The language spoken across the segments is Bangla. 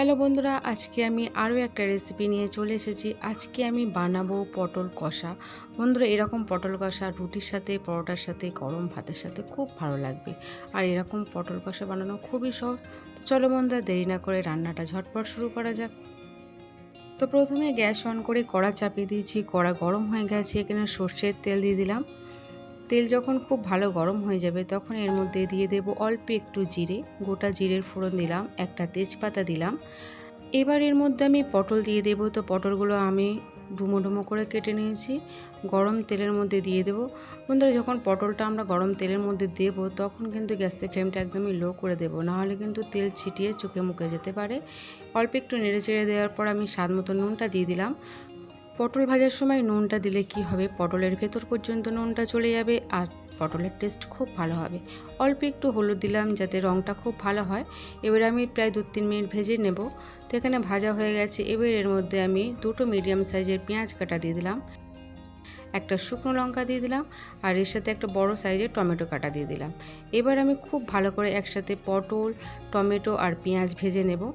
হ্যালো বন্ধুরা, আজকে আমি আরও একটা রেসিপি নিয়ে চলে এসেছি। আজকে আমি বানাবো পটল কষা। বন্ধুরা, এরকম পটল কষা রুটির সাথে, পরোটার সাথে, গরম ভাতের সাথে খুব ভালো লাগবে। আর এরকম পটল কষা বানানো খুবই সহজ। তো চলো বন্ধুরা, দেরি না করে রান্নাটা ঝটপট শুরু করা যাক। তো প্রথমে গ্যাস অন করে কড়া চাপিয়ে দিয়েছি। কড়া গরম হয়ে গেছে, এখানে সর্ষের তেল দিয়ে দিলাম। তেল যখন খুব ভালো গরম হয়ে যাবে, তখন এর মধ্যে দিয়ে দেব অল্প একটু জিরে, গোটা জিরের ফোড়ন দিলাম, একটা তেজপাতা দিলাম। এবার এর মধ্যে আমি পটল দিয়ে দেব, তো পটলগুলো আমি ডুমো ডুমো করে কেটে নিয়েছি। গরম তেলের মধ্যে দিয়ে দেবো। বন্ধুরা, যখন পটলটা আমরা গরম তেলের মধ্যে দেব, তখন কিন্তু গ্যাসের ফ্লেমটা একদমই লো করে দেবো। নাহলে কিন্তু তেল ছিটিয়ে চোখে মুখে যেতে পারে। অল্প একটু নেড়ে চেড়ে দেওয়ার পর আমি স্বাদ মতো নুনটা দিয়ে দিলাম। পটল ভাজার সময় নুনটা দিলে কি হবে? পটলের ভেতর পর্যন্ত নুনটা চলে যাবে আর পটলের টেস্ট খুব ভালো হবে। অল্প একটু হলুদ দিলাম যাতে রঙটা খুব ভালো হয়। এবার আমি প্রায় দু তিন মিনিট ভেজে নেব। তো এখানে ভাজা হয়ে গেছে। এবার এর মধ্যে আমি দুটো মিডিয়াম সাইজের পেঁয়াজ কাটা দিয়ে দিলাম। একটা শুকনো লঙ্কা দিয়ে দিলাম। আর এর সাথে একটা বড় সাইজের টমেটো কাটা দিয়ে দিলাম। এবার আমি খুব ভালো করে একসাথে পটল, টমেটো আর পেঁয়াজ ভেজে নেব।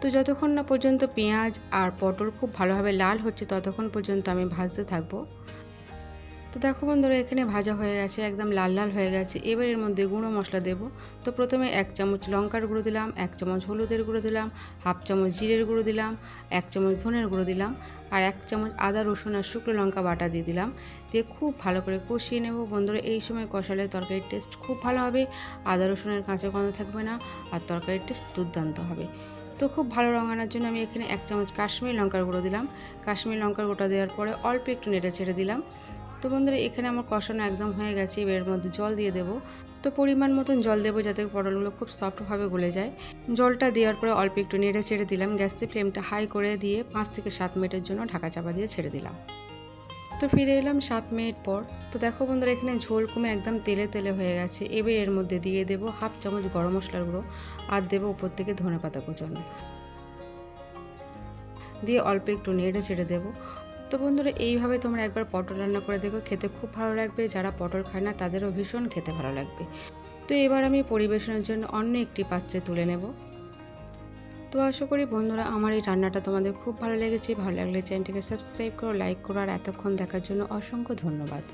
তো যতক্ষণ না পর্যন্ত পেঁয়াজ আর পটল খুব ভালোভাবে লাল হচ্ছে, ততক্ষণ পর্যন্ত আমি ভাজতে থাকব। তো দেখো বন্ধুরা, এখানে ভাজা হয়ে গেছে, একদম লাল লাল হয়ে গেছে। এবার এর মধ্যে গুঁড়ো মশলা দেব। তো প্রথমে এক চামচ লঙ্কার গুঁড়ো দিলাম, এক চামচ হলুদের গুঁড়ো দিলাম, হাফ চামচ জিরের গুঁড়ো দিলাম, এক চামচ ধনের গুঁড়ো দিলাম আর এক চামচ আদা, রসুন আর শুকনো লঙ্কা বাটা দিয়ে দিলাম। দিয়ে খুব ভালো করে কষিয়ে নেব। বন্ধুরা, এই সময় কষালে তরকারির টেস্ট খুব ভালো হবে। আদা, রসুনের কাঁচা গন্ধ থাকবে না আর তরকারির টেস্ট দুর্দান্ত হবে। তো খুব ভালো রঙ আনার জন্য আমি এখানে এক চামচ কাশ্মীর লঙ্কার গুঁড়ো দিলাম। কাশ্মীর লঙ্কার গুঁড়ো দেওয়ার পরে অল্প একটু নেড়ে ছেড়ে দিলাম। তো বন্ধুরা, এখানে আমার কষানো একদম হয়ে গেছে। এর মধ্যে জল দিয়ে দেবো। তো পরিমাণ মতন জল দেবো যাতে পটলগুলো খুব সফটভাবে গলে যায়। জলটা দেওয়ার পরে অল্প একটু নেড়ে ছেড়ে দিলাম। গ্যাসের ফ্লেমটা হাই করে দিয়ে পাঁচ থেকে সাত মিনিটের জন্য ঢাকা চাপা দিয়ে ছেড়ে দিলাম। তো ফিরে এলাম সাত মিনিট পর। তো দেখো বন্ধুরা, এখানে ঝোল কমে একদম তেলে তেলে হয়ে গেছে। এবার এর মধ্যে দিয়ে দেবো হাফ চামচ গরম মশলার গুঁড়ো আর দেবো উপর থেকে ধনে পাতা কুচানো। দিয়ে অল্প একটু নেড়ে ছেড়ে দেবো। তো বন্ধুরা, এইভাবে তোমরা একবার পটল রান্না করে দেখো, খেতে খুব ভালো লাগবে। যারা পটল খায় না, তাদেরও ভীষণ খেতে ভালো লাগবে। তো এবার আমি পরিবেশনের জন্য অন্য একটি পাত্রে তুলে নেব। তো আশা করি বন্ধুরা আমার এই রান্নাটা তোমাদের খুব ভালো লেগেছে, ভালো লাগলে চ্যানেলটিকে সাবস্ক্রাইব করো লাইক করো, আর এতক্ষণ দেখার জন্য অসংখ্য ধন্যবাদ।